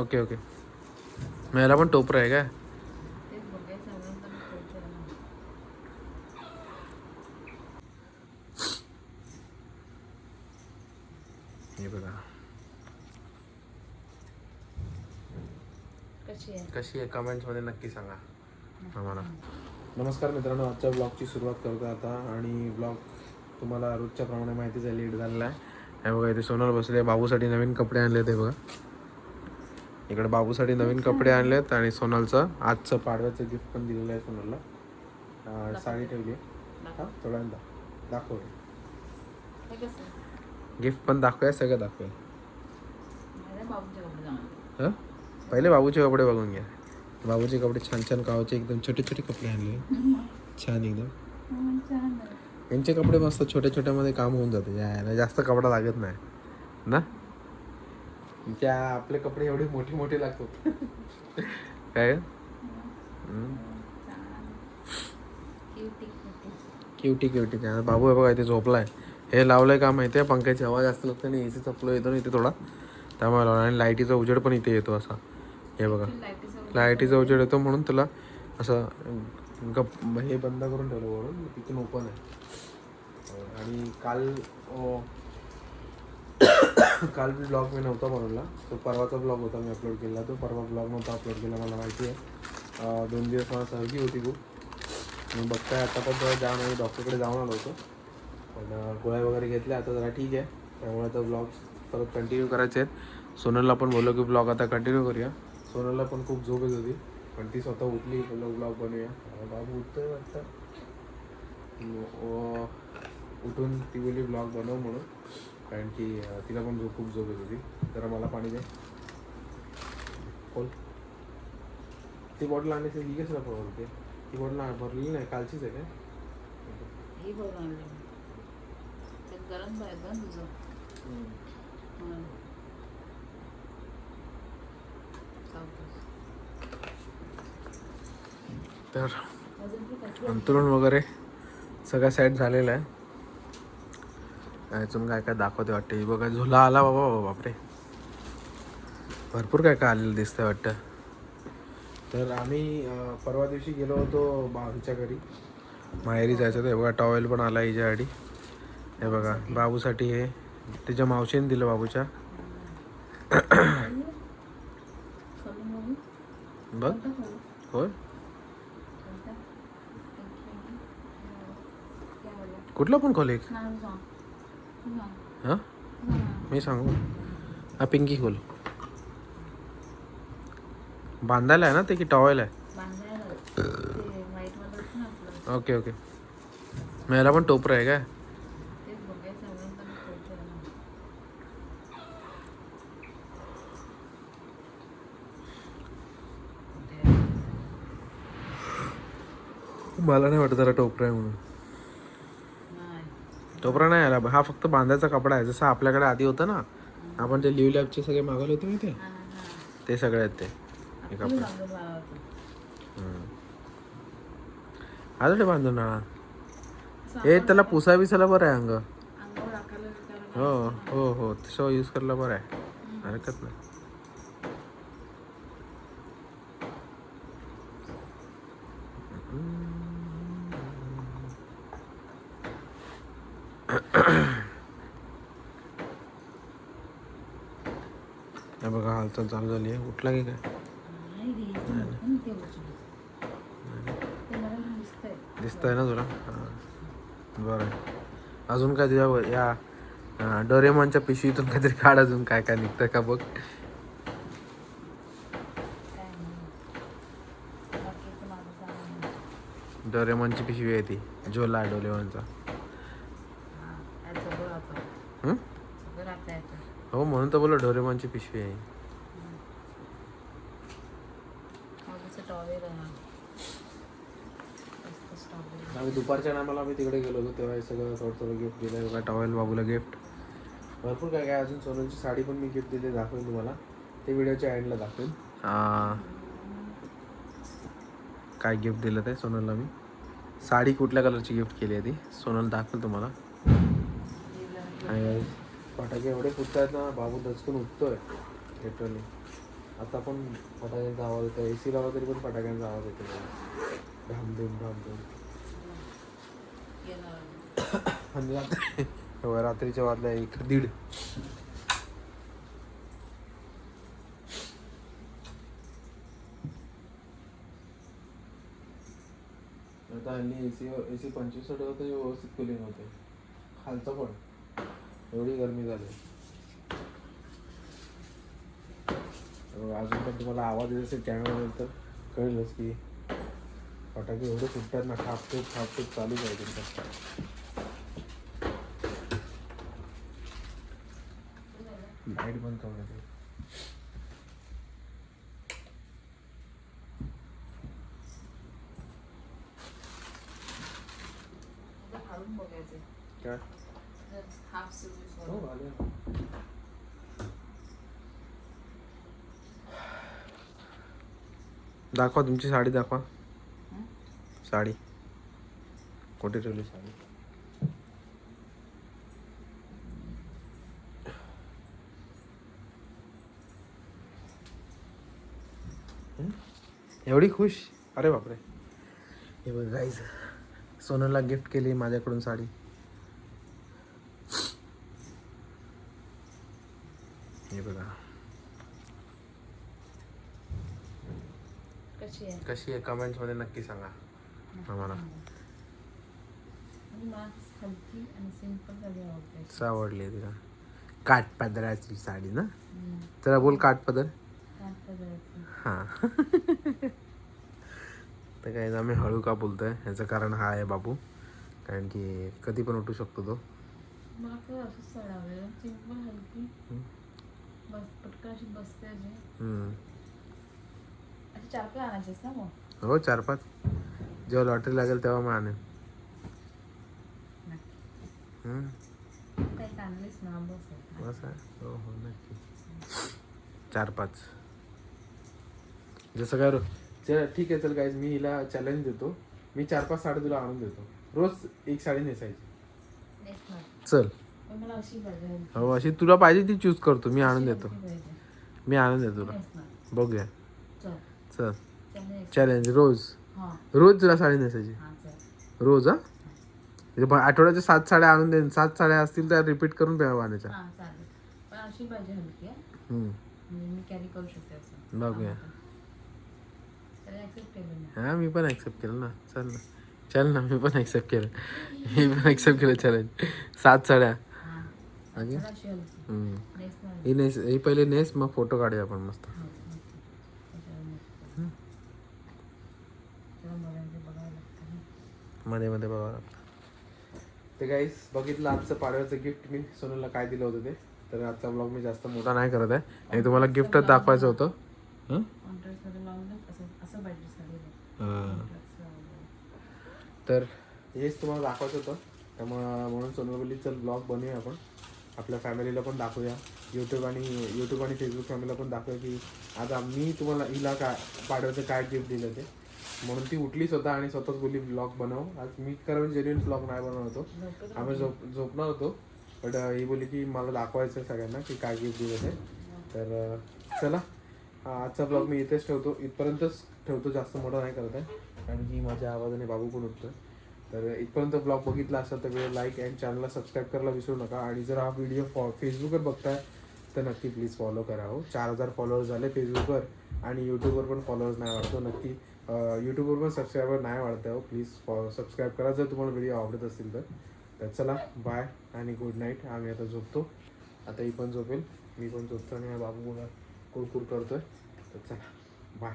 Okay okay. याला पण टोपरं आहे काय. हे बघा. कशी आहे? कमेंट्समध्ये नक्की सांगा आम्हाला. नमस्कार मित्रांनो आजच्या ब्लॉगची सुरुवात करतो आता आणि ब्लॉग तुम्हाला रोजच्या प्रमाणे माहितीच आहे लेट झालेला आहे. हे बघा इथे सोनल बसले. बाबूसाठी नवीन कपडे आणले ते बघा. इकडे बाबूसाठी नवीन कपडे आणलेत आणि सोनलचं आजचं पाडव्याचं गिफ्ट पण दिलेलं आहे सोनलला. साडी ठेवली हां थोड्यांदा दाखव. गिफ्ट पण दाखवूया सगळं दाखवूया. माझ्या हां? पहिले बाबूचे कपडे बघून घ्या. बाबूचे कपडे छान छान गावाचे एकदम छोटे छोटे कपडे आणले. छान एकदम. यांचे कपडे मस्त छोट्या छोट्यामध्ये काम होऊन जाते. यायला जास्त कपडा लागत नाही. ना? त्या आपले कपडे एवढे मोठे मोठे लागतात. काय. क्युटी क्युटी काय बाबू हे बघा इथे झोपलाय. हे लावलंय का माहिती आहे पंख्याची हवा जास्त लागते आणि एसी चपलो येतो ना इथे थोडा. त्यामुळे लावला आणि लाईटीचा उजेड पण इथे येतो असा. हे बघा. लाईटीचं उजेड येतो म्हणून त्याला असं गप हे बंद करून ठेवलं वरून. तिथून ओपन आहे. आणि काल काल काल ब्लॉग मी नव्हता बनवला. तो परवाचा ब्लॉग होता मी अपलोड केला. तो परवा ब्लॉग नव्हता अपलोड केला मला माहिती आहे. दोन दिवस मला सर्दी होती खूप. मी बघताय आता पण जरा जाऊन आम्ही डॉक्टरकडे जाऊन आलो होतो. पण गोळ्या वगैरे घेतल्या. आता जरा ठीक आहे. त्यामुळे आता ब्लॉग परत कंटिन्यू करायचे आहेत. सोनलला पण बोललो की ब्लॉग आता कंटिन्यू करूया. सोनलला पण खूप झोप येत होती. पण ती स्वतः उठली. बोललो ब्लॉग बनवूया. बाबू उठतोय वाटतं. उठून ती बोलली ब्लॉग बनव म्हणून. कारण की तिला पण झोप खूप झोप येत होती. जरा मला पाणी दे. खोल. ती बॉटल आणली ही कशाला बोलते. ती बॉटल भरलेली नाही कालचीच आहे काय? ही भरून आणली गरम तुझं. तर? अंतरुण वगैरे सगळं सेट झालेलं आहे. अजून काय काय दाखवते वाटते? बघा झुला आला बाबा बाबा बापरे. भरपूर काय काय आलेलं दिसतंय वाटतं. तर आम्ही परवा दिवशी गेलो होतो बाबूच्या घरी. माहेरी जायचं होतं. हे बघा टॉवेल पण आला हिच्यासाठी हे बघा बाबूसाठी हे. तिच्या मावशीने दिलं बाबूच्या. बघ. होय. कुठलं पण कॉलेज हां? मी सांगू? हा पिंकी खोल. बांधायला आहे ना ते की टॉवेल आहे? Okay okay. मग याला पण टोपरं आहे काय? मला नाही वाटत जरा टोपरं आहे म्हणून. टोपरा नाही आला. हा फक्त बांधायचा कपडा आहे. जसं आपल्याकडे आधी होतं ना आपण ते लिव्ह लॅबचे सगळे मागवले होते माहिती हां, हां. ते सगळे आहेत ते. हे कपडे. आजोडे बांधून ना हे त्याला पुसा बिसायला बरं आहे अंग. बिकायला हो हो हो. तसं यूज करायला बरं आहे. हरकत नाही हे बघा हालचाल चालू झाली आहे. उठला की काय? नाही रे, ते नको ना तुला? हां. बरं. आहे. अजून काय तुझ्या या डोरेमॉनच्या पिशवीतून काहीतरी काढ अजून. काय काय निघतंय का बघ. आहे. डोरेमॉनची पिशवी आहे ती. झोला आहे डोरेमॉनचा. हो म्हणून तर बोला डोरेमॉनची पिशवी आहे बाजूचं towel आहे. मस्त towel. आम्ही दुपारच्या टायमाला आम्ही तिकडे गेलो होतो तेव्हा हे सगळं थोडं थोडं गिफ्ट दिलं बघा टॉवेल बाबूला गिफ्ट भरपूर काय काय अजून सोनलची साडी पण मी गिफ्ट दिली दाखवेन तुम्हाला. ते व्हिडिओच्या एंडला दाखवेन. काय गिफ्ट दिलं ते सोनलला मी? साडी कुठल्या कलरची गिफ्ट केली आहे ती? सोनल दाखवेल तुम्हाला. आणि फटाके एवढे फुटतायत ना बाबू दचकून उठतोय लिटरली आता पण फटाक्यांचा आवाज येतो ए सी लावला तरी पण फटाक्यांचा आवाज येतो धामधूम धामधूम येणार. रात्री रात्रीच्या वाजल्या एक दीड. आता हल्ली ए सी ए सी पंचवीस होतं व्यवस्थित कुलिंग होते. खालचं पण. एवढी गरमी झाली. अजून पण तुम्हाला आवाज येत असेल कॅमेरा तर कळेलच की फटाके एवढे फुटतात ना ठापटूप ठापटूप चालूच आहे तुमचं. लाइट बंद करून येते. काय? हो आले. दाखवा तुमची साडी दाखवा. साडी. कुठे ठेवली साडी? एवढी खुश? अरे बापरे. हे बघ गाईज सोनूला गिफ्ट केली माझ्याकडून साडी. हे बघा. कशी आहे? कशी आहे? कमेंट्समध्ये नक्की सांगा. आम्हाला. आवडली तिला. काठपदराची साडी ना. जरा बोल काठपदर. हां. तर काय आम्ही हळू का बोलतोय? ह्याचं कारण हा आहे बाबू कारण की कधी पण उठू शकतो तो. तर हो चार पाच. जेव्हा लॉटरी लागेल तेव्हा मग आणेन. नक्की हम्म. काही आणलीस ना बस आहे. बस आहे? हो हो नक्की चार पाच. जसं काय रो चल ठीक आहे चल गाईज मी हिला चॅलेंज देतो. मी चार पाच साडी तुला आणून देतो. रोज एक साडी नेसायची. चल. पण मला अशी पाहिजे. हलकी. हो अशी तुला पाहिजे ती चूज करतो. मी आणून देतो. पाहिजे. मी आणून देतो तुला. बघूया. चल. चल. चल नेस. चॅलेंज रोज. रोज तुला साडी नेसायची. हा रोज हा? म्हणजे आठवड्याच्या सात साड्या आणून देईन सात साड्या असतील तर रिपीट करून प्या आणायच्या हा. म्हणजे बघूया. हा मी. पण ऍक्सेप्ट केलं ना. चल ना. चल ना मी पण ऍक्सेप्ट केलं. मी पण ऍक्सेप्ट केलं चॅलेंज सात साड्या. हा. नेस ही नेस ही पहिले नेस मग फोटो काढूया आपण मस्त हो, नक्की. त्याच्यावर नेस. त्याला बघायचं बघायला लागतं ना. मध्ये मध्ये बघावं लागतं ते गाईस बघितलं आजचं पाडव्याचं गिफ्ट मी सोनूला काय दिलं होतं ते. तर आजचा ब्लॉग मी जास्त मोठा नाही करत आहे. आणि तुम्हाला गिफ्टच दाखवायचं होतं. तर हेच तुम्हाला दाखवायचं होतं. त्यामुळं म्हणून सोनू बोलली चल ब्लॉग बनवूया आपण. आपल्या फॅमिलीला पण दाखवूया. यूट्यूब आणि यूट्यूब आणि फेसबुक फॅमिलीला पण दाखवूया की आज आम्ही तुम्हाला हिला काय पाडव्याचं काय गिफ्ट दिलं ते. म्हणून ती उठली स्वतः आणि स्वतःच बोलली ब्लॉग बनव. आज मी खरं जेन्युइन ब्लॉग नाही बनवत होतो. आम्ही झोप झोपणार होतो. बट ही बोलली की मला दाखवायचं आहे सगळ्यांना की काय गिफ्ट दिलं ते. तर चला. आजचा ब्लॉग मी इथेच ठेवतो. इथपर्यंतच ठेवतो जास्त मोठा नाही करत आहे. कारण की माझ्या आवाजाने बाबू पण उठतोय. तर इथपर्यंत ब्लॉग बघितला असेल तर व्हिडिओ लाईक अँड चॅनलला सबस्क्राईब करायला विसरू नका. आणि जर हा व्हिडिओ फॉ फेसबुकवर बघताय तर नक्की प्लीज फॉलो करा हो. चार हजार फॉलोअर्स झाले फेसबुकवर आणि यूट्यूबवर पण फॉलोअर्स नाही वाढतो. हो, नक्की. यूट्यूबवर पण सबस्क्रायबर नाही वाढत आहे हो. प्लीज फॉ सबस्क्राईब करा. जर तुम्हाला व्हिडिओ आवडत असतील तर. तर चला बाय आणि गुड नाईट आम्ही आता झोपतो. आता ही पण झोपेल मी पण झोपतो आणि हा बाबू मुला कुरकुर करतोय. तर चला बाय